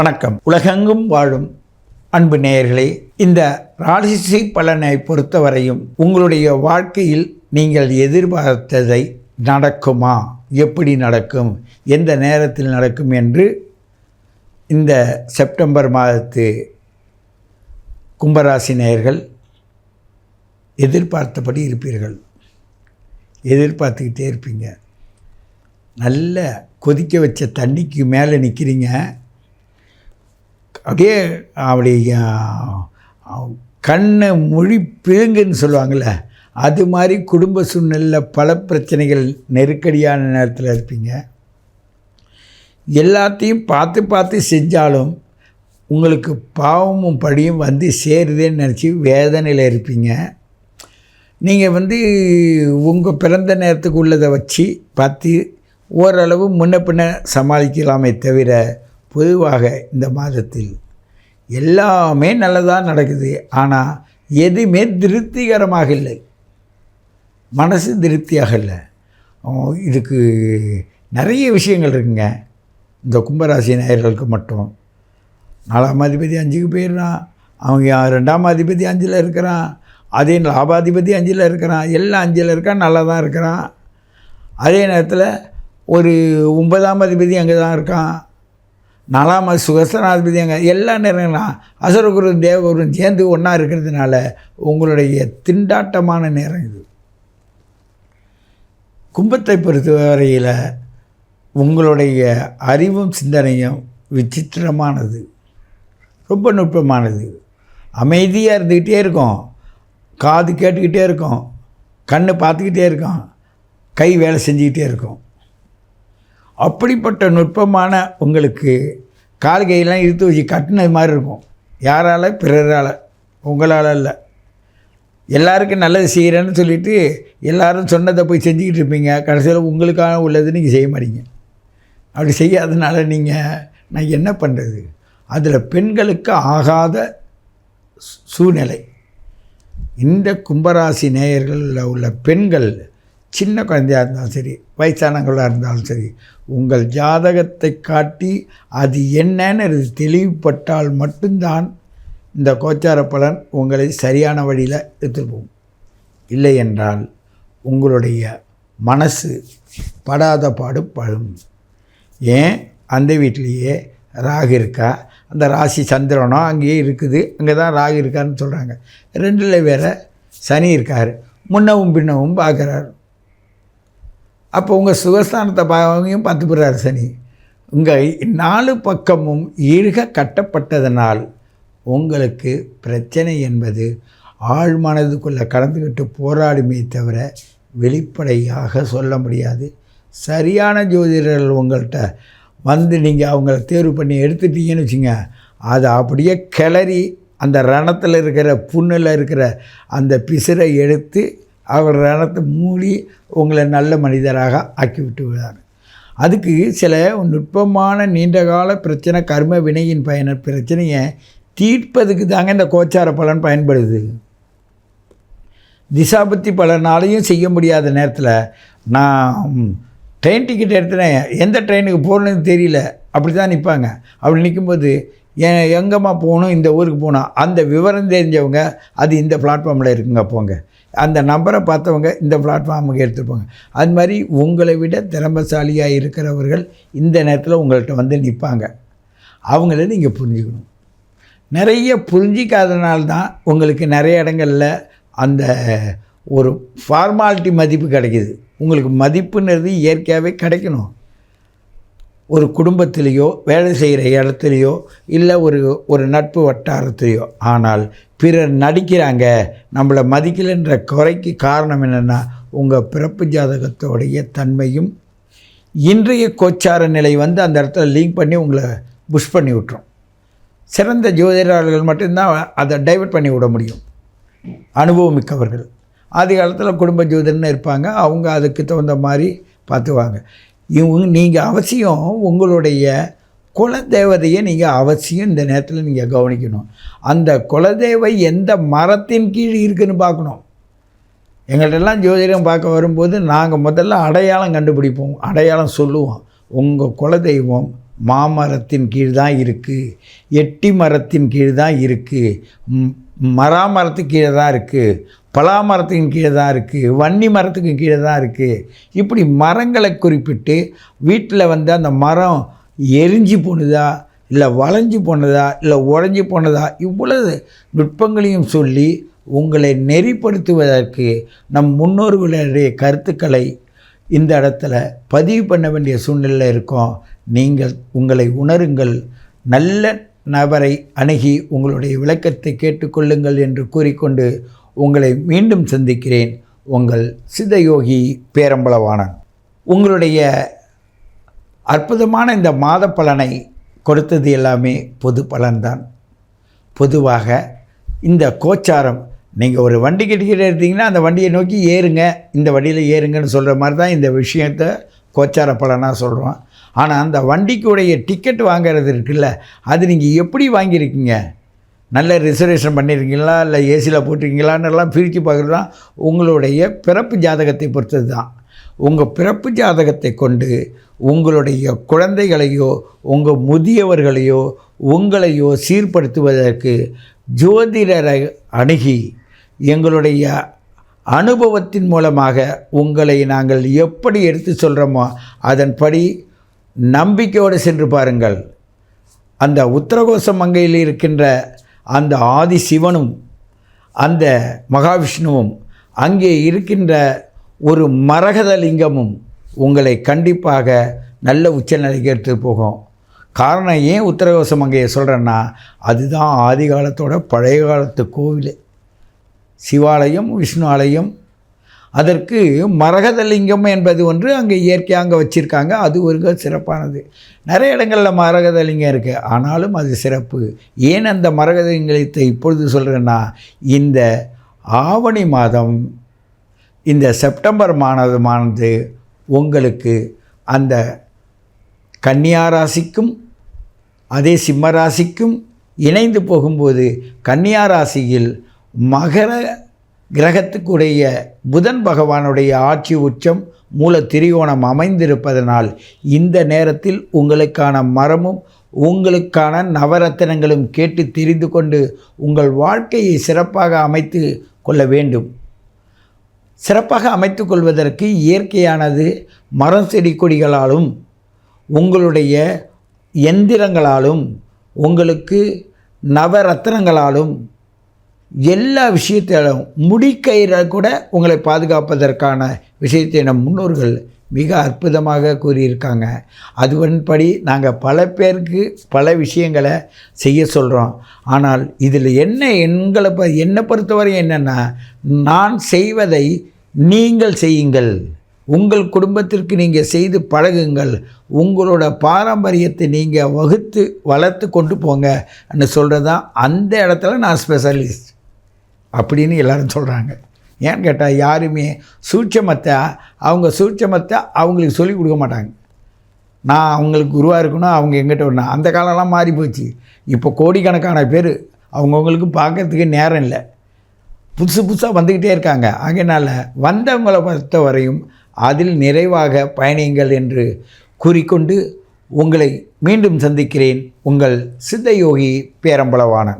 வணக்கம். உலகெங்கும் வாழும் அன்பு நேயர்களே இந்த ராசிசி பலனை பொறுத்தவரையும் உங்களுடைய வாழ்க்கையில் நீங்கள் எதிர்பார்த்ததை நடக்குமா? எப்படி நடக்கும்? எந்த நேரத்தில் நடக்கும் என்று இந்த செப்டம்பர் மாதத்து கும்பராசி நேயர்கள் எதிர்பார்த்தபடி இருப்பீர்கள். எதிர்பார்த்துக்கிட்டே இருப்பீங்க. நல்ல கொதிக்க வச்ச தண்ணிக்கு மேலே நிற்கிறீங்க அப்படியே அப்படி கண்ணை மொழி பிழுங்குன்னு சொல்லுவாங்கள்ல அது மாதிரி குடும்ப சூழ்நிலையில் பல பிரச்சனைகள் நெருக்கடியான நேரத்தில் இருப்பீங்க. எல்லாத்தையும் பார்த்து பார்த்து செஞ்சாலும் உங்களுக்கு பாவமும் படியும் வந்து சேருதேன்னு நினச்சி வேதனையில் இருப்பீங்க. நீங்கள் வந்து உங்கள் பிறந்த நேரத்துக்கு உள்ளதை வச்சு பார்த்து ஓரளவு முன்ன பின்ன சமாளிக்கலாமே தவிர பொதுவாக இந்த மாதத்தில் எல்லாமே நல்லதாக நடக்குது. ஆனால் எதுவுமே திருப்திகரமாக இல்லை. மனசு திருப்தியாக இல்லை. இதுக்கு நிறைய விஷயங்கள் இருக்குங்க. இந்த கும்பராசி நேயர்களுக்கு மட்டும். நாலாம் அதிபதி அஞ்சுக்கு போயிடுறான். அவங்க ரெண்டாம் அதிபதி அஞ்சில் இருக்கிறான். அதே லாபாதிபதி அஞ்சில் இருக்கிறான். எல்லாம் அஞ்சில் இருக்கான் நல்லா தான் இருக்கிறான். அதே நேரத்தில் ஒரு ஒன்பதாம் அதிபதி அங்கே தான் இருக்கான். நாலாம் சுகசனாதிபதி அங்கே எல்லா நேரங்களும் அசுரகுரு தேவகுரும் சேர்ந்து ஒன்றா இருக்கிறதுனால உங்களுடைய திண்டாட்டமான நேரம் இது. கும்பத்தை பொறுத்தவரையில் உங்களுடைய அறிவும் சிந்தனையும் விசித்திரமானது. ரொம்ப நுட்பமானது. அமைதியாக இருந்துக்கிட்டே இருக்கும். காது கேட்டுக்கிட்டே இருக்கும். கண் பார்த்துக்கிட்டே இருக்கும். கை வேலை செஞ்சுக்கிட்டே இருக்கும். அப்படிப்பட்ட நுட்பமான உங்களுக்கு கால் கையெல்லாம் இழுத்து வச்சு கட்டினது மாதிரி இருக்கும். யாரால்? பிறரால். உங்களால் இல்லை எல்லாருக்கும் நல்லது செய்கிறேன்னு சொல்லிவிட்டு எல்லோரும் சொன்னதை போய் செஞ்சுக்கிட்டு இருப்பீங்க. கடைசியில் உங்களுக்கான உள்ளது நீங்கள் செய்ய மாட்டீங்க. அப்படி செய்யாதனால நீங்கள் நான் என்ன பண்ணுறது அதில் பெண்களுக்கு ஆகாத சூழ்நிலை. இந்த கும்பராசி நேயர்களில் உள்ள பெண்கள் சின்ன குழந்தையாக இருந்தாலும் சரி வயசானவங்களாக இருந்தாலும் சரி உங்கள் ஜாதகத்தை காட்டி அது என்னன்னு தெளிவுபட்டால் மட்டும்தான் இந்த கோச்சார பலன் உங்களை சரியான வழியில் எடுத்துட்டு போகும். இல்லை என்றால் உங்களுடைய மனசு படாத பாடு பழும் ஏன்? அந்த வீட்லேயே ராகு இருக்கா? அந்த ராசி சந்திரனோ அங்கேயே இருக்குது. அங்கே தான் ராகு இருக்கான்னு சொல்கிறாங்க ரெண்டில் வேறு சனி இருக்கார். முன்னவும் பின்னவும் பார்க்குறாரு. அப்போ உங்கள் சுகஸ்தானத்தை பாவங்கையும் பார்த்து போடுறாரு சனி. உங்கள் நாலு பக்கமும் ஈழ்க கட்டப்பட்டதனால் உங்களுக்கு பிரச்சனை என்பது ஆழ் மனதுக்குள்ளே கலந்துக்கிட்டு போராடுமே தவிர வெளிப்படையாக சொல்ல முடியாது. சரியான ஜோதிடர்கள் உங்கள்கிட்ட வந்து நீங்கள் அவங்கள தேர்வு பண்ணி எடுத்துட்டீங்கன்னு வச்சுங்க அதை அப்படியே கிளறி அந்த ரணத்தில் இருக்கிற புண்ணில் இருக்கிற அந்த பிசிறை எடுத்து அவர் ரணத்தை மூடி உங்களை நல்ல மனிதராக ஆக்கி விட்டு விடுவார் அதுக்கு சில நுட்பமான நீண்டகால பிரச்சனை கர்ம வினையின் பயன பிரச்சனையை தீர்ப்பதுக்கு தாங்க இந்த கோச்சார பலன் பயன்படுது. திசாபத்தி பலனாலையும் செய்ய முடியாத நேரத்தில் நான் ட்ரெயின் டிக்கெட் எடுத்துனேன் எந்த ட்ரெயினுக்கு போகணுன்னு தெரியல அப்படி தான் நிற்பாங்க. அப்படி நிற்கும்போது எங்கம்மா போகணும் இந்த ஊருக்கு போகணும்? அந்த விவரம் தெரிஞ்சவங்க அது இந்த பிளாட்ஃபார்மில் இருக்குங்க போங்க. அந்த நம்பரை பார்த்தவங்க இந்த பிளாட்ஃபார்முக்கு எடுத்துருப்பாங்க அது மாதிரி உங்களை விட திறமசாலியாக இருக்கிறவர்கள் இந்த நேரத்தில் உங்கள்கிட்ட வந்து நிற்பாங்க அவங்கள நீங்கள் புரிஞ்சுக்கணும். நிறைய புரிஞ்சிக்காதனால தான் உங்களுக்கு நிறைய இடங்களில் அந்த ஒரு ஃபார்மாலிட்டி மதிப்பு கிடைக்கிது. உங்களுக்கு மதிப்புன்றது இயற்கையாகவே கிடைக்கணும். ஒரு குடும்பத்திலேயோ வேலை செய்கிற இடத்துலையோ இல்லை ஒரு ஒரு நட்பு வட்டாரத்திலையோ. ஆனால் பிறர் நடிக்கிறாங்க. நம்மளை மதிக்கலைன்ற குறைக்கு காரணம் என்னென்னா உங்கள் பிறப்பு ஜாதகத்தோடைய தன்மையும் இன்றைய கோச்சார நிலை வந்து அந்த இடத்துல லிங்க் பண்ணி உங்களை புஷ் பண்ணி விட்டுரும். சிறந்த ஜோதிடர்கள் மட்டும்தான் அதை டைவெர்ட் பண்ணி விட முடியும். அனுபவம் மிக்கவர்கள். ஆதி காலத்தில் குடும்ப ஜோதிடர்னு இருப்பாங்க. அவங்க அதுக்கு தகுந்த மாதிரி பார்த்துவாங்க இவங்க நீங்கள் அவசியம் உங்களுடைய குலதேவதையை நீங்கள் அவசியம் இந்த நேரத்தில் நீங்கள் கவனிக்கணும். அந்த குலதேவை எந்த மரத்தின் கீழ் இருக்குன்னு பார்க்கணும். எங்கள்கிட்டலாம் ஜோதிடம் பார்க்க வரும்போது நாங்கள் முதல்ல அடையாளம் கண்டுபிடிப்போம். அடையாளம் சொல்லுவோம். உங்கள் குலதெய்வம் மாமரத்தின் கீழ் தான் இருக்குது எட்டி மரத்தின் கீழ் தான் இருக்குது மராமரத்துக்கு கீழே தான் இருக்குது பலா மரத்துக்கும் கீழே தான் இருக்குது வன்னி மரத்துக்கு கீழே தான் இருக்குது இப்படி மரங்களை குறிப்பிட்டு வீட்டில் வந்து அந்த மரம் எரிஞ்சு போனதா இல்லை வளைஞ்சு போனதா இல்லை உடஞ்சி போனதா இவ்வளவு நுட்பங்களையும் சொல்லி உங்களை நெறிப்படுத்துவதற்கு நம் முன்னோர்களுடைய கருத்துக்களை இந்த இடத்துல பதிவு பண்ண வேண்டிய சூழ்நிலையில் இருக்கோம். நீங்கள் உங்களை உணருங்கள். நல்ல நபரை அணுகி உங்களுடைய விளக்கத்தை கேட்டுக்கொள்ளுங்கள் என்று கூறிக்கொண்டு உங்களை மீண்டும் சந்திக்கிறேன். உங்கள் சிதயோகி பேரம்பலவாணன். உங்களுடைய அற்புதமான இந்த மாத பலனை கொடுத்தது எல்லாமே பொது பலன்தான். பொதுவாக இந்த கோச்சாரம் நீங்கள் ஒரு வண்டி கட்டிக்கிட்டு இருந்தீங்கன்னா அந்த வண்டியை நோக்கி ஏறுங்க இந்த வண்டியில் ஏறுங்கன்னு சொல்கிற மாதிரி தான் இந்த விஷயத்தை கோச்சார பலனாக சொல்கிறோம் ஆனால் அந்த வண்டிக்குடைய டிக்கெட் வாங்கிறது இருக்குல்ல அது நீங்கள் எப்படி வாங்கியிருக்கீங்க? நல்ல ரிசர்வேஷன் பண்ணியிருக்கீங்களா இல்லை ஏசியில் போட்டிருக்கீங்களான்னுலாம் பிரித்து பார்க்குறது தான் உங்களுடைய பிறப்பு ஜாதகத்தை பொறுத்தது தான். உங்கள் பிறப்பு ஜாதகத்தை கொண்டு உங்களுடைய குழந்தைகளையோ உங்கள் முதியவர்களையோ உங்களையோ சீர்படுத்துவதற்கு ஜோதிடரை அணுகி எங்களுடைய அனுபவத்தின் மூலமாக உங்களை நாங்கள் எப்படி எடுத்து சொல்கிறோமோ அதன்படி நம்பிக்கையோடு சென்று பாருங்கள். அந்த உத்தரகோச மங்கையில் இருக்கின்ற அந்த ஆதி சிவனும் அந்த மகாவிஷ்ணுவும் அங்கே இருக்கின்ற ஒரு மரகத லிங்கமும் உங்களை கண்டிப்பாக நல்ல உச்சநிலைக்கு எடுத்து போகும். காரணம் ஏன் உத்தரகோச மங்கையை சொல்கிறேன்னா அதுதான் ஆதி காலத்தோட பழைய காலத்து கோவில். சிவாலயம் விஷ்ணு ஆலயம் அதற்கு மரகதலிங்கம் என்பது ஒன்று அங்கே இயற்கையாக அங்கே வச்சுருக்காங்க. அது ஒரு சிறப்பானது. நிறைய இடங்களில் மரகதலிங்கம் இருக்குது ஆனாலும் அது சிறப்பு. ஏன் அந்த மரகதலிங்கத்தை இப்பொழுது சொல்கிறேன்னா இந்த ஆவணி மாதம் இந்த செப்டம்பர் மாதமானது உங்களுக்கு அந்த கன்னியா ராசிக்கும் அதே சிம்ம ராசிக்கும் இணைந்து போகும்போது கன்னியா ராசியில் மகர கிரகத்துக்குடைய புதன் பகவானுடைய ஆட்சி உச்சம் மூல திரிகோணம் அமைந்திருப்பதனால் இந்த நேரத்தில் உங்களுக்கான மரமும் உங்களுக்கான நவரத்தினங்களும் கேட்டு தெரிந்து கொண்டு உங்கள் வாழ்க்கையை சிறப்பாக அமைத்து கொள்ள வேண்டும். சிறப்பாக அமைத்து கொள்வதற்கு இயற்கையானது மரம் செடி கொடிகளாலும் உங்களுடைய எந்திரங்களாலும் உங்களுக்கு நவரத்னங்களாலும் எல்லா விஷயத்திலும் முடிக்கயிறை கூட உங்களை பாதுகாப்பதற்கான விஷயத்தை நம் முன்னோர்கள் மிக அற்புதமாக கூறியிருக்காங்க. அதுவன்படி நாங்கள் பல பேருக்கு பல விஷயங்களை செய்ய சொல்கிறோம் ஆனால் இதில் என்ன எங்களை ப என்னை பொறுத்தவரை என்னென்னா நான் செய்வதை நீங்கள் செய்யுங்கள். உங்கள் குடும்பத்திற்கு நீங்கள் செய்து பழகுங்கள். உங்களோட பாரம்பரியத்தை நீங்கள் வகுத்து வளர்த்து கொண்டு போங்கன்னு சொல்கிறது தான் அந்த இடத்துல நான் ஸ்பெஷலிஸ்ட் அப்படின்னு எல்லோரும் சொல்கிறாங்க ஏன்னு கேட்டால் யாருமே சூட்சமத்தை அவங்க சூட்சமத்தை அவங்களுக்கு சொல்லிக் கொடுக்க மாட்டாங்க. நான் அவங்களுக்கு குருவாக இருக்கணும் அவங்க எங்கிட்ட வரணும். அந்த காலம்லாம் மாறி போச்சு. இப்போ கோடிக்கணக்கான பேர் அவங்கவுங்களுக்கு பார்க்கறதுக்கு நேரம் இல்லை. புதுசு புதுசாக வந்துக்கிட்டே இருக்காங்க. அதனால் வந்தவங்களை பொறுத்த வரையும் அதில் நிறைவாக பயணியுங்கள் என்று கூறிக்கொண்டு உங்களை மீண்டும் சந்திக்கிறேன். உங்கள் சித்தயோகி பேரம்பளவானன்